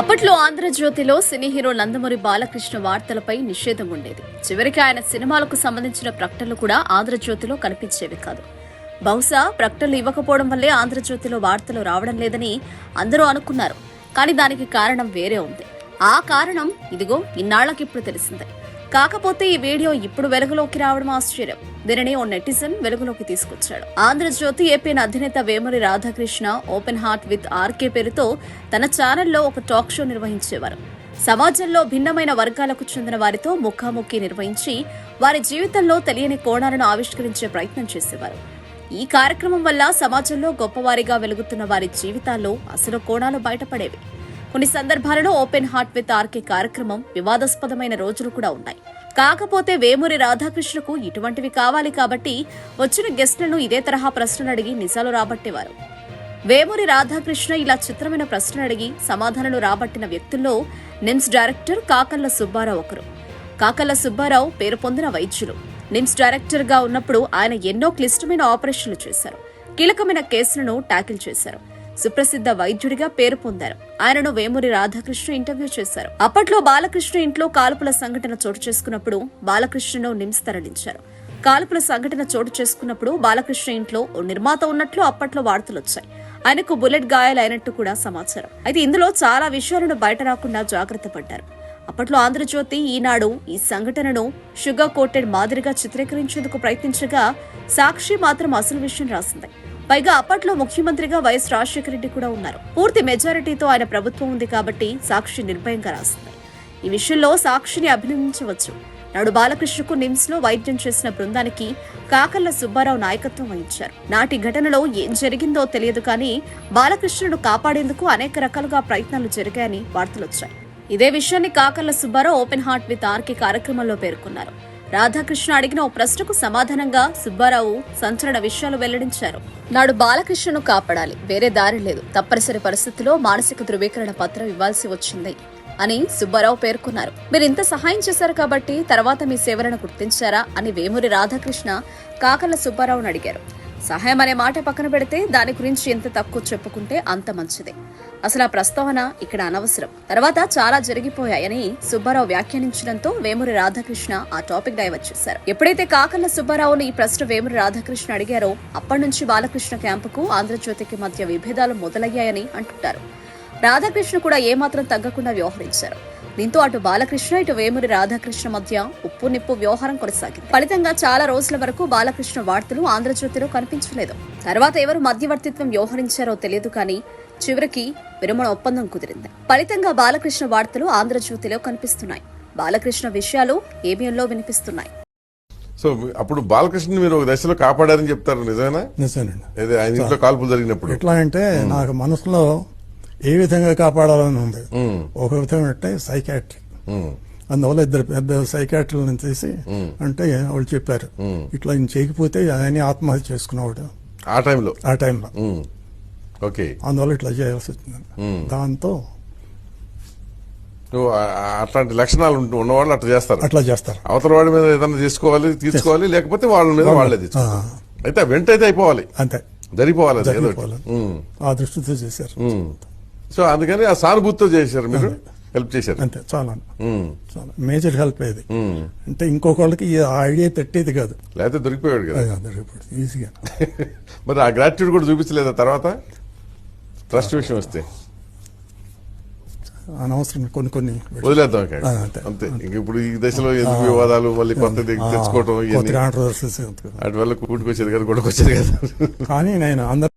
అప్పట్లో ఆంధ్రజ్యోతిలో cine hero Nandamuri Balakrishna వార్తలపై నిషేధం ఉండేది. చివరికి ఆయన సినిమాలకు సంబంధించిన ప్రకటనలు కూడా ఆంధ్రజ్యోతిలో కనిపించేవి కాదు. బహుశా ప్రకటనలు ఇవ్వకపోవడం వల్లే ఆంధ్రజ్యోతిలో వార్తలు రావడం లేదని అందరూ అనుకున్నారు. కానీ దానికి కారణం వేరే ఉంది. ఆ కారణం ఇదిగో ఇన్నాళ్ళకిప్పుడు తెలిసిందే. కాకపోతే ఈ వీడియో ఇప్పుడు వెలుగులోకి రావడం ఆశ్చర్యం. దీనిని ఓ నెటిజన్ వెలుగులోకి తీసుకొచ్చాడు. ఆంధ్రజ్యోతి ఏపీ అధినేత Vemuri Radhakrishna open heart with RK పేరుతో తన ఛానల్లో ఒక టాక్ షో నిర్వహించేవారు. సమాజంలో భిన్నమైన వర్గాలకు చెందిన వారితో ముఖాముఖి నిర్వహించి వారి జీవితంలో తెలియని కోణాలను ఆవిష్కరించే ప్రయత్నం చేసేవారు. ఈ కార్యక్రమం వల్ల సమాజంలో గొప్పవారిగా వెలుగుతున్న వారి జీవితాల్లో అసలు కోణాలు బయటపడేవి. కొన్ని సందర్భాలలో ఓపెన్ హార్ట్ విత్ ఆర్కే కార్యక్రమం వివాదాస్పదమైన రోజులు కూడా ఉన్నాయి. కాకపోతే వేమూరి రాధాకృష్ణకు ఇటువంటివి కావాలి కాబట్టి వచ్చిన గెస్టులను ఇదే తరహా ప్రశ్నలు అడిగి నిజాలు రాబట్టేవారు. వేమూరి రాధాకృష్ణ ఇలా చిత్రమైన ప్రశ్నలు అడిగి సమాధానాలు రాబట్టిన వ్యక్తుల్లో నిమ్స్ డైరెక్టర్ కాకల్ల సుబ్బారావు ఒకరు. కాకల్ల సుబ్బారావు పేరు పొందిన వైద్యులు. నిమ్స్ డైరెక్టర్గా ఉన్నప్పుడు ఆయన ఎన్నో క్లిష్టమైన ఆపరేషన్లు చేశారు. కీలకమైన కేసులను ట్యాకిల్ చేశారు. సుప్రసిద్ధ వైద్యుడిగా పేరు పొందారు. ఆయనను వేమూరి రాధాకృష్ణ ఇంటర్వ్యూ చేశారు. అప్పట్లో బాలకృష్ణ ఇంట్లో కాల్పుల సంఘటన చోటు చేసుకున్నప్పుడు బాలకృష్ణను నిమ్స్ తరలించారు. కాల్పుల సంఘటన చోటు చేసుకున్నప్పుడు బాలకృష్ణ ఇంట్లో ఓ నిర్మాత ఉన్నట్లు అప్పట్లో వార్తలు వచ్చాయి ఆయనకు బుల్లెట్ గాయాలైనట్టు కూడా సమాచారం. అయితే ఇందులో చాలా విషయాలను బయట రాకుండా జాగ్రత్త పడ్డారు. అప్పట్లో ఆంధ్రజ్యోతి ఈనాడు ఈ సంఘటనను షుగర్ కోటెడ్ మాదిరిగా చిత్రీకరించేందుకు ప్రయత్నించగా సాక్షి మాత్రం అసలు విషయం రాసింది. పైగా అప్పట్లో ముఖ్యమంత్రిగా వైఎస్ రాజశేఖర రెడ్డి కూడా ఉన్నారు. పూర్తి మెజారిటీతో ఆయన ప్రభుత్వం ఉంది కాబట్టి సాక్షి నిర్భయంగా రాస్తుంది ఈ విషయంలో సాక్షిని అభినందించవచ్చు. నాడు బాలకృష్ణకు నిమ్స్లో వైద్యం చేసిన బృందానికి కాకర్ల సుబ్బారావు నాయకత్వం వహించారు. నాటి ఘటనలో ఏం జరిగిందో తెలియదు కానీ బాలకృష్ణను కాపాడేందుకు అనేక రకాలుగా ప్రయత్నాలు జరిగాయని వార్తలొచ్చాయి. ఇదే విషయాన్ని Kakarla Subbarao open heart with RK కార్యక్రమంలో పేర్కొన్నారు. రాధాకృష్ణ అడిగిన ఓ ప్రశ్నకు సమాధానంగా సుబ్బారావు సంచలన విషయాలు వెల్లడించారు. నాడు బాలకృష్ణను కాపాడాలి. వేరే దారి లేదు. తప్పనిసరి పరిస్థితిలో మానసిక ధృవీకరణ పత్రం ఇవ్వాల్సి వచ్చింది అని సుబ్బారావు పేర్కొన్నారు. మీరు ఇంత సహాయం చేశారు కాబట్టి తర్వాత మీ సేవలను గుర్తించారా అని వేమూరి రాధాకృష్ణ కాకర్ల సుబ్బారావును అడిగారు. సహాయం అనే మాట పక్కన పెడితే దాని గురించి ఎంత తక్కువ చెప్పుకుంటే అంత మంచిదే. అసలు ఆ ప్రస్తావన ఇక్కడ అనవసరం. తర్వాత చాలా జరిగిపోయాయని సుబ్బారావు వ్యాఖ్యానించడంతో వేమూరి రాధాకృష్ణ ఆ టాపిక్ డైవర్ట్ చేశారు. ఎప్పుడైతే కాకన్న సుబ్బారావును ఈ ప్రశ్న వేమూరి రాధాకృష్ణ అడిగారో అప్పటి నుంచి బాలకృష్ణ క్యాంపుకు ఆంధ్రజ్యోతికి మధ్య విభేదాలు మొదలయ్యాయని అంటుంటారు. రాధాకృష్ణ కూడా ఏమాత్రం తగ్గకుండా వ్యవహరించారు. దీంతో అటు బాలకృష్ణ ఇటు వేమూరి రాధాకృష్ణ మధ్య ఉప్పు నిప్పు వ్యవహారం కొనసాగింది. ఫలితంగా చాలా రోజుల వరకు బాలకృష్ణ వార్తలు ఆంధ్రజ్యోతిలో కనిపించలేదు. తర్వాత ఎవరు మధ్యవర్తిత్వం వ్యవహరించారో తెలియదు కానీ చివరికి విరమణ ఒప్పందం కుదిరింది. ఫలితంగా బాలకృష్ణ వార్తలు ఆంధ్రజ్యోతిలో కనిపిస్తున్నాయి. బాలకృష్ణ విషయాలు ఏబిఎన్లో వినిపిస్తున్నాయి. సో అప్పుడు బాలకృష్ణ మీరు ఒక దశలో కాపాడారని చెప్తారు నిజమేనా? నిజమేనండి. ఆయన ఇంట్లో కాల్పులు జరిగినప్పుడు? ఎట్లా అంటే నాకు మనసులో ఏ విధంగా కాపాడాలని ఉంది? ఒక విధంగా అంటే సైకాట్రీ ఉమ్, అందువల్ల ఇద్దరు పెద్ద సైకాట్రీలను తీసి అంటే వాళ్ళు చెప్పారు ఇట్లా ఈయన చేయకపోతే ఆయన ఆత్మహత్య చేసుకునేవాడు ఆ టైంలో? ఆ టైంలో. ఓకే. అందువల్ల ఇట్లా చేయాల్సి వచ్చింది. దాంతో నువ్వు అట్లాంటి లక్షణాలు ఉంటూ ఉన్నవాళ్ళు అట్లా చేస్తారు. అట్లా చేస్తారు. అవతల వాడి మీద ఏదైనా తీసుకోవాలి తీసుకోవాలి లేకపోతే వాళ్ళ మీద వాళ్ళే తీసుకోవాలి. అయితే వెంట అయితే అయిపోవాలి. అంతే. జరిగిపోవాలి ఆ దృష్టితో చేశారు. సో అందుకని ఆ సానుభూతితో చేశారు మీరు. హెల్ప్ చేశారు. అంతే చాలా. ఉమ్, చాలా. మేజర్ హెల్ప్ అయ్యేది. అంటే ఇంకొకళ్ళకి ఈ ఐడియా తట్టేది కాదు. లేకపోతే దొరికిపోయాడు కదా. అందరికీ ఈజీగా మరి ఆ గ్రాట్యూడ్ కూడా చూపించలేదా తర్వాత? ట్రస్ట్ విషయం వస్తే. అనవసరం కొన్ని కొన్ని వదిలేద్దాం. ఆ, అంతే. ఇంక ఇప్పుడు ఈ దశలో ఎందుకు వివాదాలు? మళ్ళీ కొత్త కాంట్రవర్సీస్ వాటి వల్ల కూటుకొచ్చేది కదా గొడవకొచ్చేది కదా. కానీ నేను అందరి